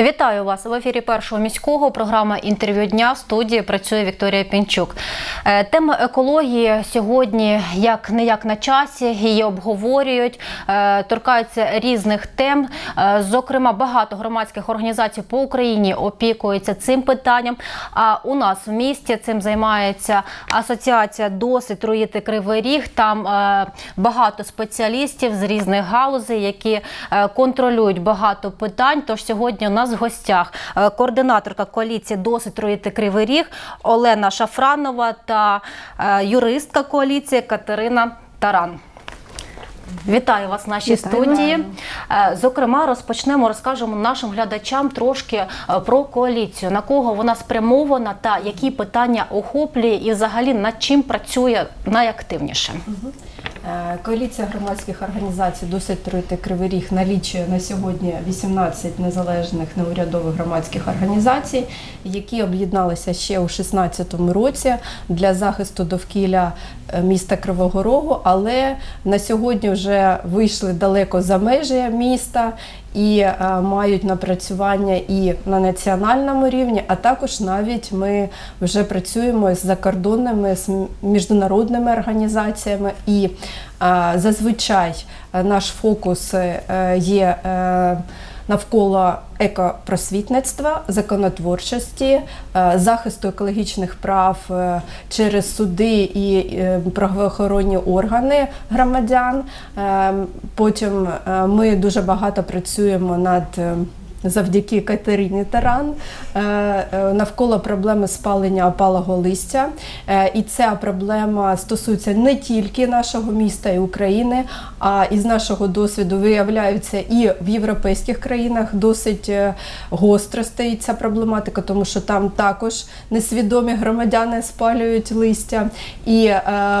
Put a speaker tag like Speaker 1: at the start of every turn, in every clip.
Speaker 1: Вітаю вас в ефірі першого міського. Програма інтерв'ю дня в студії працює Вікторія Пінчук. Е, Тема екології сьогодні як не як на часі, її обговорюють, е, торкаються різних тем. Е, Зокрема, багато громадських організацій по Україні опікуються цим питанням. А у нас в місті цим займається асоціація досить руїти кривий ріг. Там багато спеціалістів з різних галузей, які контролюють багато питань. Тож сьогодні у нас в гостях е, координаторка коаліції досить руїти кривий ріг Олена Шафранова та е, юристка коаліції Катерина Таран. Вітаю вас в нашій
Speaker 2: Вітаю.
Speaker 1: студії. Е, Зокрема, розпочнемо, розкажемо нашим глядачам трошки про коаліцію, на кого вона спрямована та які питання охоплює, і взагалі над чим працює найактивніше.
Speaker 2: Е, Коаліція громадських організацій досить трити кривий ріг. Налічує на сьогодні 18 незалежних неурядових громадських організацій, які об'єдналися ще у 2016 році для захисту довкілля е, міста Кривого Рогу, але на сьогодні вже вийшли далеко за межі міста і е, мають напрацювання і на національному рівні, а також навіть ми вже працюємо з закордонними з міжнародними організаціями. І е, зазвичай е, наш фокус є навколо екопросвітництва, законотворчості, е, захисту екологічних прав е, через суди і е, правоохоронні органи громадян. Е, Потім ми дуже багато працюємо над. Завдяки Катерині Таран е, е, навколо проблеми спалення опалого листя. Е, І ця проблема стосується не тільки нашого міста і України, а із нашого досвіду виявляється і в європейських країнах досить гостро стоїть ця проблематика, тому що там також несвідомі громадяни спалюють листя. І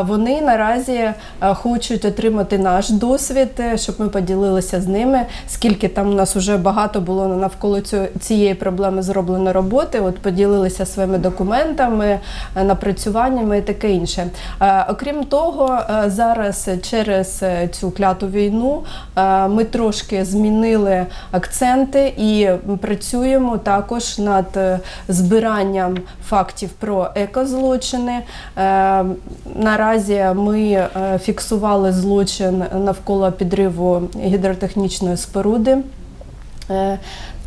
Speaker 2: вони наразі хочуть отримати наш досвід, щоб ми поділилися з ними, скільки там у нас вже багато було навколо цієї проблеми зроблено роботи. От поділилися своїми документами, е, напрацюваннями і таке інше. Е, Окрім того, е, зараз через цю кляту війну ми трошки змінили акценти і працюємо також над збиранням фактів про екозлочини. Наразі ми фіксували злочин навколо підриву гідротехнічної споруди. Е,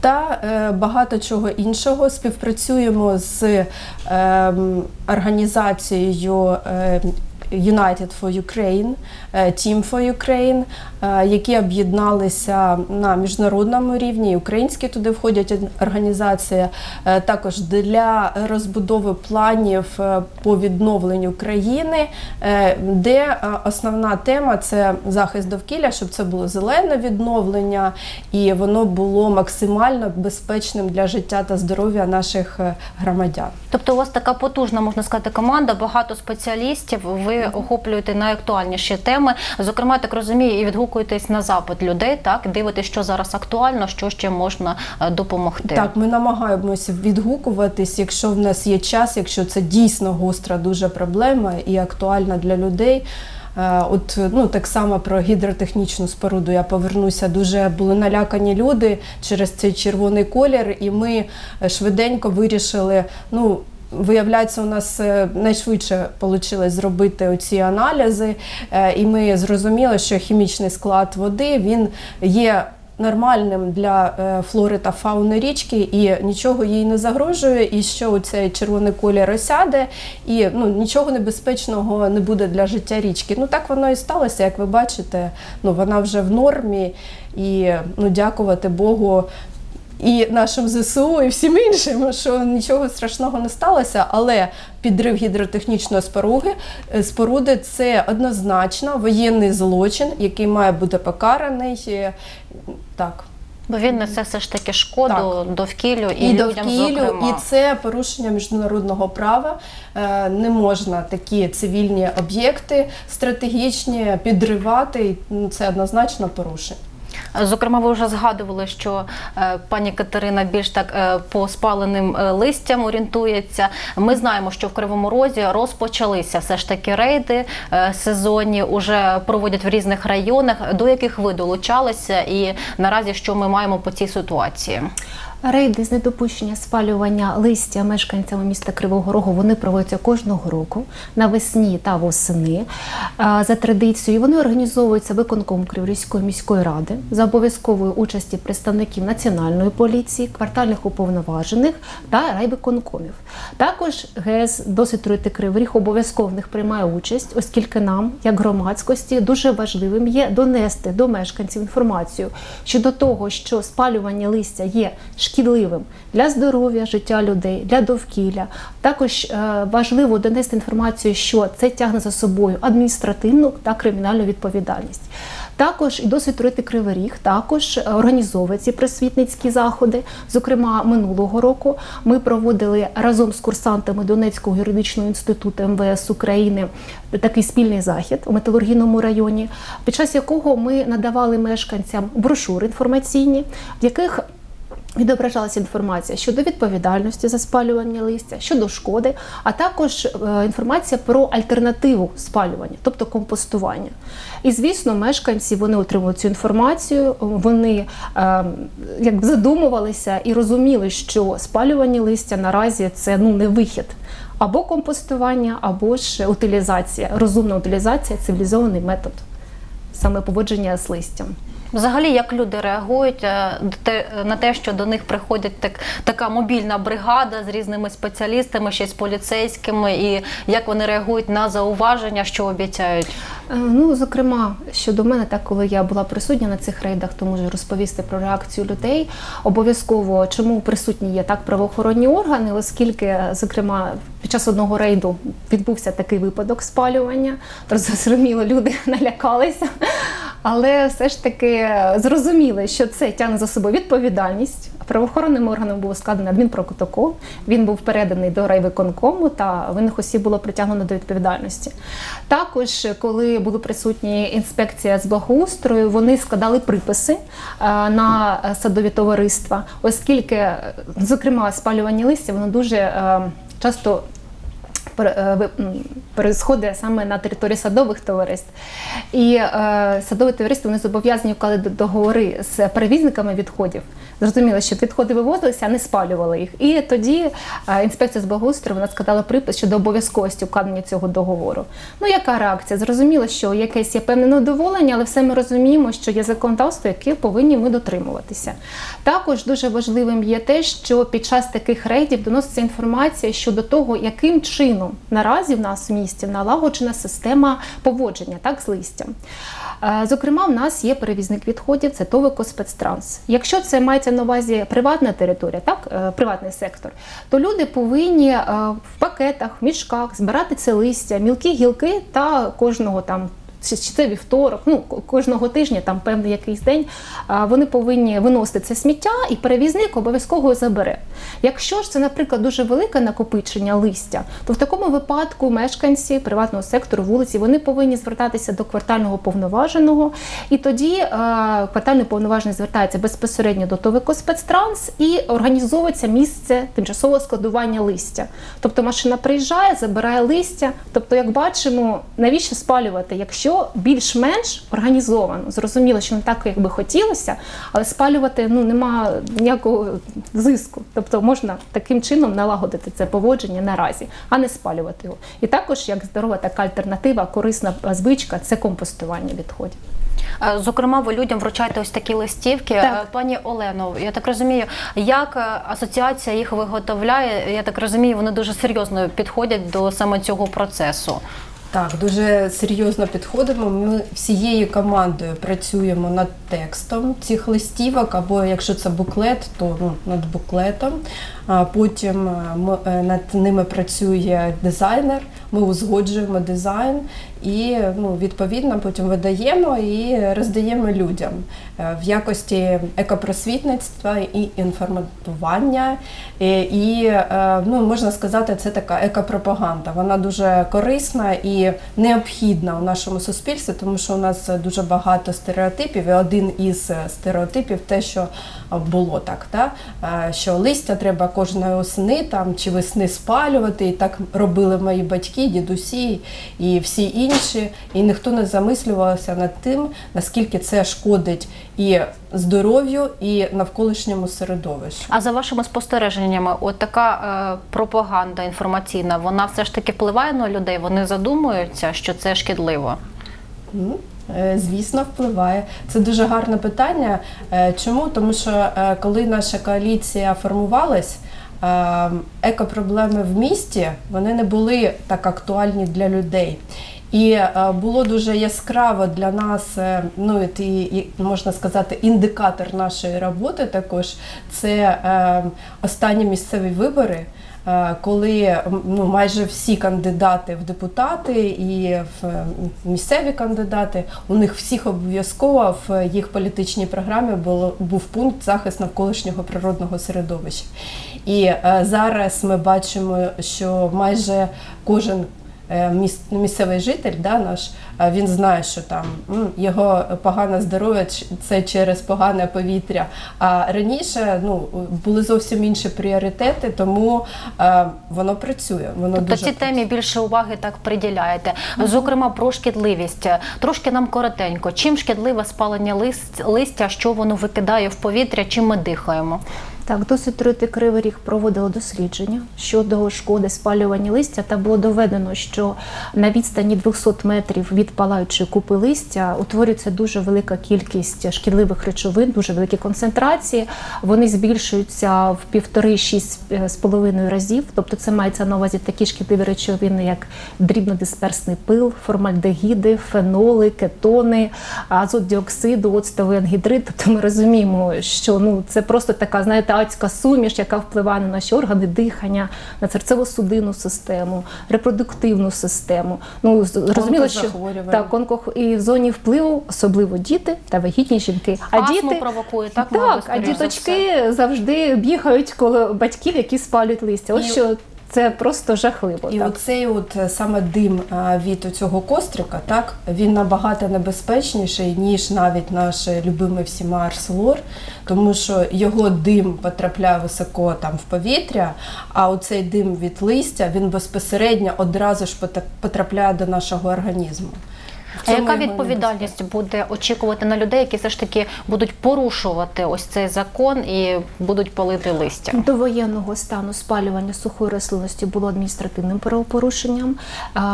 Speaker 2: Та е, багато чого іншого. Співпрацюємо з е, організацією е, United for Ukraine, е, Team for Ukraine, е, які об'єдналися на міжнародному рівні. Українські туди входять організації е, також для розбудови планів по відновленню країни, де основна тема це захист довкілля, щоб це було зелене відновлення і воно було максимально безпечним для життя та здоров'я наших громадян.
Speaker 1: Тобто, у вас така потужна, можна сказати, команда, багато спеціалістів. Ви охоплюєте найактуальніші теми. Зокрема, так розумію, і відгукуєтесь на запит людей. Так дивитесь, що зараз актуально, що ще можна е, допомогти.
Speaker 2: Так, ми намагаємося відгукуватись, якщо в нас є час, якщо це дійсно гостра дуже проблема і актуальна для людей. Е, От ну так само про гідротехнічну споруду я повернуся. Дуже були налякані люди через цей червоний колір, і ми е, швиденько вирішили. Ну Виявляється, у нас е, найшвидше вийшло зробити оці аналізи, е, і ми зрозуміли, що хімічний склад води він є нормальним для е, флори та фауни річки, і нічого їй не загрожує, і що цей червоний колір осяде, і ну, нічого небезпечного не буде для життя річки. Ну так воно і сталося, як ви бачите, ну, вона вже в нормі, і ну, дякувати Богу. І нашим ЗСУ, і всім іншим, що нічого страшного не сталося, але підрив гідротехнічної споруги е, споруди це однозначно воєнний злочин, який має бути покараний. Е, Так.
Speaker 1: Бо він несе все ж таки шкоду
Speaker 2: Так.
Speaker 1: довкіллю і,
Speaker 2: І,
Speaker 1: людям,
Speaker 2: довкіллю,
Speaker 1: зокрема.
Speaker 2: і це порушення міжнародного права. Е, Не можна такі цивільні об'єкти стратегічні підривати. ну, Це однозначно порушення.
Speaker 1: Зокрема, ви вже згадували, що е, пані Катерина більш так е, по спаленим е, листям орієнтується. Ми знаємо, що в Кривому Розі розпочалися все ж таки рейди сезонні, уже проводять в різних районах. До яких ви долучалися, і наразі що ми маємо по цій ситуації?
Speaker 3: Рейди з недопущення спалювання листя мешканцями міста Кривого Рогу вони проводяться кожного року навесні та восени. За традицією вони організовуються виконком Криворізької міської ради за обов'язкової участі представників національної поліції, квартальних уповноважених та райвиконкомів. Також ГЕС досить труїти Кривий Ріг них приймає участь, оскільки нам, як громадськості, дуже важливим є донести до мешканців інформацію щодо того, що спалювання листя є шкідливим для здоров'я, життя людей, для довкілля. Також е, важливо донести інформацію, що це тягне за собою адміністративну та кримінальну відповідальність. Також і досить турити Кривий Ріг також е, організовує ці просвітницькі заходи. Зокрема, минулого року ми проводили разом з курсантами Донецького юридичного інституту МВС України такий спільний захід у металургійному районі, під час якого ми надавали мешканцям брошури інформаційні, в яких Відображалася інформація щодо відповідальності за спалювання листя, щодо шкоди, а також е, інформація про альтернативу спалювання, тобто компостування. І звісно, мешканці вони отримали цю інформацію, вони е, як задумувалися і розуміли, що спалювання листя наразі це ну не вихід. Або компостування, або ж утилізація, розумна утилізація, цивілізований метод саме поводження з листям.
Speaker 1: Взагалі, як люди реагують е, на те, що до них приходить так, така мобільна бригада з різними спеціалістами, ще з поліцейськими, і як вони реагують на зауваження, що обіцяють?
Speaker 3: Е, Ну, зокрема, щодо мене, так коли я була присутня на цих рейдах, то можу розповісти про реакцію людей. Обов'язково, чому присутні є так правоохоронні органи, оскільки, зокрема, під час одного рейду відбувся такий випадок спалювання. Зрозуміло, люди налякалися. Але все ж таки зрозуміли, що це тягне за собою відповідальність. Правоохоронним органам було складено адмінпротокол. Він був переданий до райвиконкому та винних осіб було притягнено до відповідальності. Також, коли були присутні інспекція з благоустрою, вони складали приписи е, на садові товариства, оскільки, е, зокрема, спалювання листя воно дуже е, часто пересходить саме на території садових товариств. І е, садові товариства вони зобов'язані вкладати договори з перевізниками відходів. Зрозуміло, що відходи вивозилися, а не спалювали їх. І тоді е, інспекція з благоустрою вона складала припис щодо обов'язковості укладення цього договору. Ну яка реакція? Зрозуміло, що якесь є певне недоволення, але все ми розуміємо, що є законодавство, яке повинні ми дотримуватися. Також дуже важливим є те, що під час таких рейдів доноситься інформація щодо того, яким чином наразі в нас в місті налагоджена система поводження так з листям. Е, Зокрема, в нас є перевізник відходів, це ТОВ «Екоспецтранс». Якщо це мається на увазі приватна територія, так е, приватний сектор, то люди повинні е, в пакетах, в мішках збирати це листя, мілкі гілки та кожного там. Чи це вівторок, ну кожного тижня, там певний якийсь день, вони повинні виносити це сміття, і перевізник обов'язково забере. Якщо ж це, наприклад, дуже велике накопичення листя, то в такому випадку мешканці приватного сектору вулиці вони повинні звертатися до квартального повноваженого, і тоді е, квартальний повноважений звертається безпосередньо до ТОВ «Екоспецтранс» і організовується місце тимчасового складування листя. Тобто машина приїжджає, забирає листя. Тобто, як бачимо, навіщо спалювати, якщо більш-менш організовано, зрозуміло, що не так, як би хотілося, але спалювати ну нема ніякого зиску. Тобто можна таким чином налагодити це поводження наразі, а не спалювати його. І також як здорова така альтернатива, корисна звичка це компостування відходів.
Speaker 1: Е, Зокрема, ви людям вручаєте ось такі листівки.
Speaker 3: Так.
Speaker 1: Е, Пані Олено, я так розумію, як е, асоціація їх виготовляє, я так розумію, вони дуже серйозно підходять до саме цього процесу.
Speaker 2: Так, дуже серйозно підходимо. Ми всією командою працюємо над текстом цих листівок, або якщо це буклет, то ну, над буклетом. А потім е, е, над ними працює дизайнер. Ми узгоджуємо дизайн і ну, відповідно потім видаємо і роздаємо людям е, в якості екопросвітництва і інформування. Е, І е, ну, можна сказати, це така екопропаганда. Вона дуже корисна і необхідна у нашому суспільстві, тому що у нас дуже багато стереотипів, і один із стереотипів, те, що було так, та? що листя треба кожної осени там, чи весни спалювати, і так робили мої батьки, дідусі і всі інші. І ніхто не замислювався над тим, наскільки це шкодить і здоров'ю, і навколишньому середовищу.
Speaker 1: А за вашими спостереженнями, от така е, пропаганда інформаційна, вона все ж таки впливає на людей. Вони задумуються, що це шкідливо.
Speaker 2: Е, Звісно, впливає. Це дуже гарне питання. Е, Чому? Тому що е, коли наша коаліція формувалась, екопроблеми в місті вони не були так актуальні для людей. І е, було дуже яскраво для нас, е, ну і, можна сказати, індикатор нашої роботи також це е, останні місцеві вибори. Коли ну, майже всі кандидати в депутати і в місцеві кандидати, у них всіх обов'язково в їх політичній програмі було, був пункт захист навколишнього природного середовища. І зараз ми бачимо, що майже кожен місцевий житель, да, наш, е, він знає, що там його погане здоров'я це через погане повітря. А раніше ну, були зовсім інші пріоритети, тому е, воно працює. Воно
Speaker 1: Тобто
Speaker 2: дуже
Speaker 1: цій темі більше уваги так приділяєте. Зокрема, про шкідливість. Трошки нам коротенько. Чим шкідливе спалення листя, що воно викидає в повітря, чим ми дихаємо?
Speaker 3: Так, досить Кривий Ріг проводило дослідження щодо шкоди спалювання листя, та було доведено, що на відстані 200 метрів від палаючої купи листя утворюється дуже велика кількість шкідливих речовин, дуже великі концентрації. Вони збільшуються в півтори-шість е, з половиною разів. Тобто, це мається на увазі такі шкідливі речовини, як дрібнодисперсний пил, формальдегіди, феноли, кетони, азот діоксиду, оцтовий ангідрид. Тобто ми розуміємо, що ну це просто така, знаєте, адська суміш, яка впливає на наші органи дихання, на серцево-судинну систему, репродуктивну систему. Ну зрозуміло, що так, конкох і в зоні впливу особливо діти та вагітні жінки. А
Speaker 1: Астму
Speaker 3: діти
Speaker 1: провокує, так?
Speaker 3: так, а
Speaker 1: діточки за
Speaker 3: завжди бігають коло батьків, які спалюють листя. От
Speaker 2: І-
Speaker 3: що це просто жахливо.
Speaker 2: І
Speaker 3: так.
Speaker 2: оцей от е, саме дим е, від цього кострика, так він набагато небезпечніший, ніж навіть наш любимий всіма арселор, тому що його дим потрапляє високо там в повітря, а оцей дим від листя він безпосередньо одразу ж потрапляє до нашого організму.
Speaker 1: А яка відповідальність буде очікувати на людей, які все ж таки будуть порушувати ось цей закон і будуть палити листя?
Speaker 3: До воєнного стану спалювання сухої рослинності було адміністративним правопорушенням.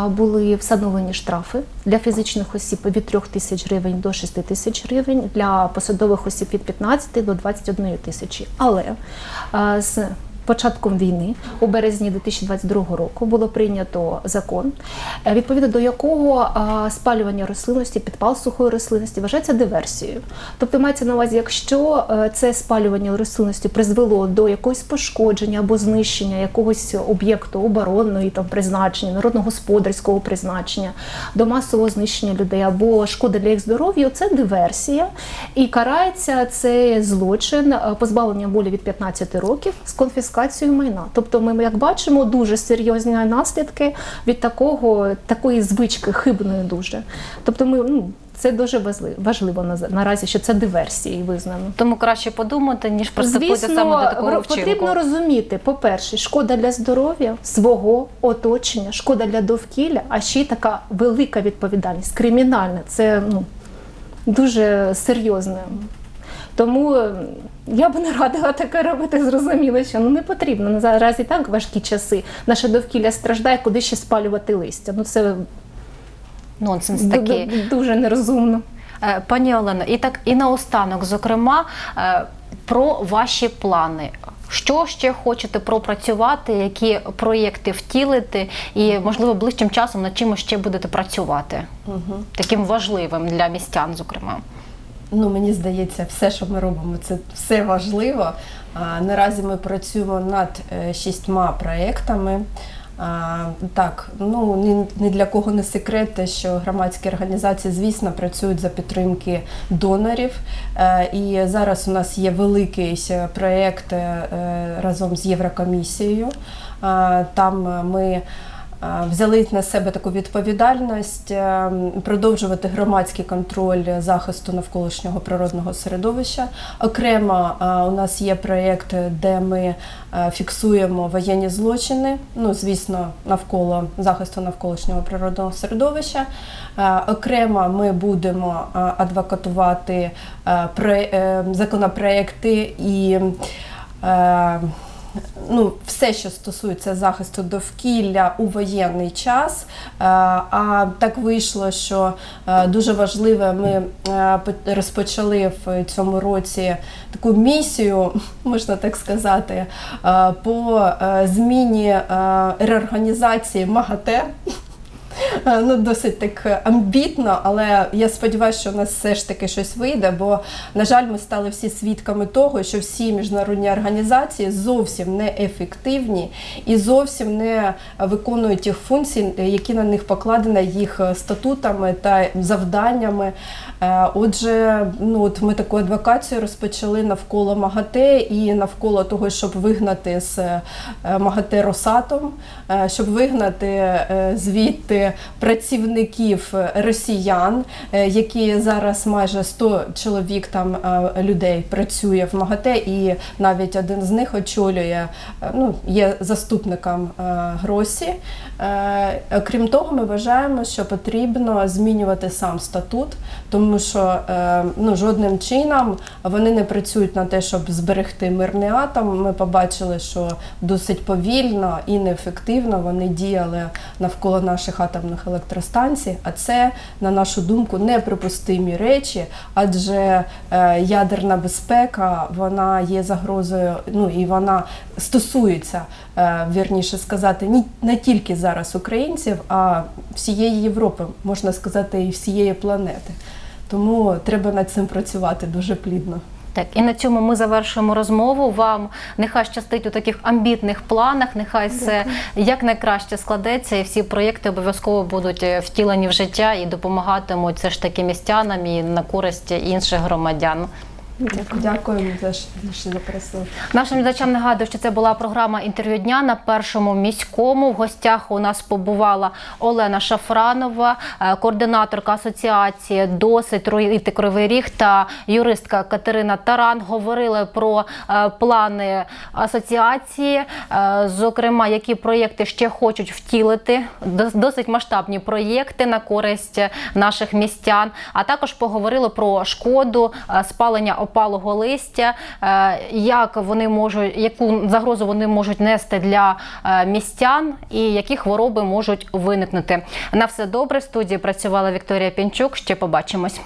Speaker 3: Були встановлені штрафи для фізичних осіб від 3 тисяч гривень до 6 тисяч гривень, для посадових осіб від 15 до 21 тисячі. Але з Початком війни у березні 2022 року було прийнято закон, е, відповідно до якого спалювання рослинності, підпал сухої рослинності вважається диверсією. Тобто мається на увазі, якщо е, це спалювання рослинності призвело до якогось пошкодження або знищення якогось об'єкту оборонної там призначення, народно-господарського призначення, до масового знищення людей або шкоди для їх здоров'я, це диверсія і карається цей злочин е, позбавленням волі від 15 років з конфіскацією майна. Тобто, ми, як бачимо, дуже серйозні наслідки від такого такої звички хибної дуже. Тобто, ми ну. Це дуже важливо, наразі, що це диверсії визнано.
Speaker 1: Тому краще подумати, ніж приступити
Speaker 3: Звісно,
Speaker 1: саме до такого вчинку.
Speaker 3: потрібно розуміти, по-перше, шкода для здоров'я, свого оточення, шкода для довкілля, а ще й така велика відповідальність, кримінальна. Це ну, дуже серйозне. Тому я б не радила таке робити, зрозуміло, що ну не потрібно. Ну, Зараз і так важкі часи. Наше довкілля страждає, куди ще спалювати листя. Ну це
Speaker 1: Нонсенс такий.
Speaker 3: дуже нерозумно.
Speaker 1: Е, Пані Олено, і так і наостанок, зокрема, е, про ваші плани. Що ще хочете пропрацювати, які проєкти втілити, і можливо ближчим часом над чим ще будете працювати,
Speaker 2: Мгм.
Speaker 1: таким важливим для містян, зокрема.
Speaker 2: Ну, мені здається, все, що ми робимо, це все важливо. Наразі ми працюємо над е, шістьма проєктами. Так, ну ні, для кого не секрет, те, що громадські організації, звісно, працюють за підтримки донорів. Е, і зараз у нас є великий проєкт е, разом з Єврокомісією. Там ми взяли на себе таку відповідальність е, продовжувати громадський контроль захисту навколишнього природного середовища. Окремо е, у нас є проєкт, де ми е, фіксуємо воєнні злочини, ну звісно, навколо захисту навколишнього природного середовища. Е, Окремо ми будемо е, адвокатувати е, е, законопроекти і е, ну, все, що стосується захисту довкілля у воєнний час. Е, А так вийшло, що е, дуже важливе, ми е, розпочали в цьому році таку місію, можна так сказати, по зміні реорганізації МАГАТЕ. Е, Ну, досить так амбітно, але я сподіваюся, що в нас все ж таки щось вийде, бо, на жаль, ми стали всі свідками того, що всі міжнародні організації зовсім не ефективні і зовсім не виконують тих функцій, які на них покладені їх статутами та завданнями. Е, Отже, ну от ми таку адвокацію розпочали навколо МАГАТЕ і навколо того, щоб вигнати з е, МАГАТЕ Росатом, щоб вигнати звідти працівників росіян, е, які зараз майже 100 чоловік там е, людей працює в МАГАТЕ, і навіть один з них очолює, е, ну є заступником е, Гросі. Е, Крім того, ми вважаємо, що потрібно змінювати сам статут, тому що е, ну, жодним чином вони не працюють на те, щоб зберегти мирний атом. Ми побачили, що досить повільно і неефективно вони діяли навколо наших атомних електростанцій. А це, на нашу думку, неприпустимі речі, адже е, ядерна безпека вона є загрозою, ну і вона стосується, е, вірніше сказати, ні не тільки зараз українців, а всієї Європи, можна сказати, і всієї планети. Тому треба над цим працювати дуже плідно.
Speaker 1: Так, і на цьому ми завершуємо розмову. Вам нехай щастить у таких амбітних планах, нехай все якнайкраще складеться, і всі проєкти обов'язково будуть е, втілені в життя і допомагатимуть все ж таки містянам і на користь інших громадян.
Speaker 2: Дякуємо за що запросили.
Speaker 1: Нашим глядачам нагадую, що це була програма інтерв'ю дня на першому міському. В гостях у нас побувала Олена Шафранова, е, координаторка асоціації Досить руїти кривий ріг та юристка Катерина Таран. Говорили про е, плани асоціації, е, зокрема, які проєкти ще хочуть втілити. Досить масштабні проєкти на користь наших містян. А також поговорили про шкоду спалення опалого листя, е, як вони можуть, яку загрозу вони можуть нести для е, містян і які хвороби можуть виникнути. На все добре. В студії працювала Вікторія Пінчук. Ще побачимось.